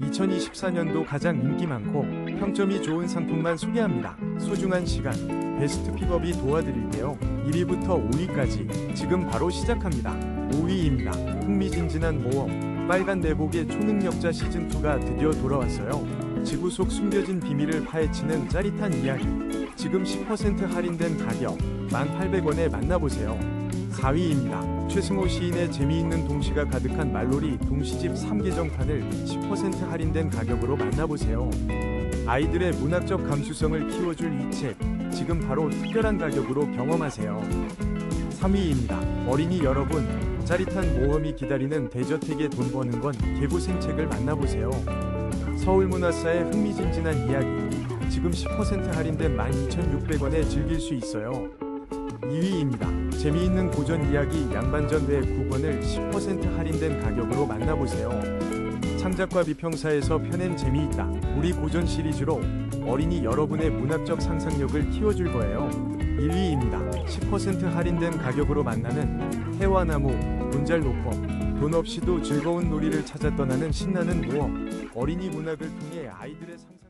2024년도 가장 인기 많고 평점이 좋은 상품만 소개합니다. 소중한 시간, 베스트 픽업이 도와드릴게요. 1위부터 5위까지 지금 바로 시작합니다. 5위입니다. 흥미진진한 모험, 빨간 내복의 초능력자 시즌2가 드디어 돌아왔어요. 지구 속 숨겨진 비밀을 파헤치는 짜릿한 이야기. 지금 10% 할인된 가격 1,800원에 만나보세요. 4위입니다. 최승호 시인의 재미있는 동시가 가득한 말놀이 동시집 3개정판을 10% 할인된 가격으로 만나보세요. 아이들의 문학적 감수성을 키워줄 이 책, 지금 바로 특별한 가격으로 경험하세요. 3위입니다. 어린이 여러분, 짜릿한 모험이 기다리는 대저택에 돈 버는 건 개고생 책을 만나보세요. 서울문화사의 흥미진진한 이야기, 지금 10% 할인된 12,600원에 즐길 수 있어요. 2위입니다. 재미있는 고전 이야기 양반전대 9권을 10% 할인된 가격으로 만나보세요. 창작과 비평사에서 펴낸 재미있다. 우리 고전 시리즈로 어린이 여러분의 문학적 상상력을 키워줄 거예요. 1위입니다. 10% 할인된 가격으로 만나는 해와나무, 문잘 높어 돈 없이도 즐거운 놀이를 찾아 떠나는 신나는 모험. 어린이 문학을 통해 아이들의 상...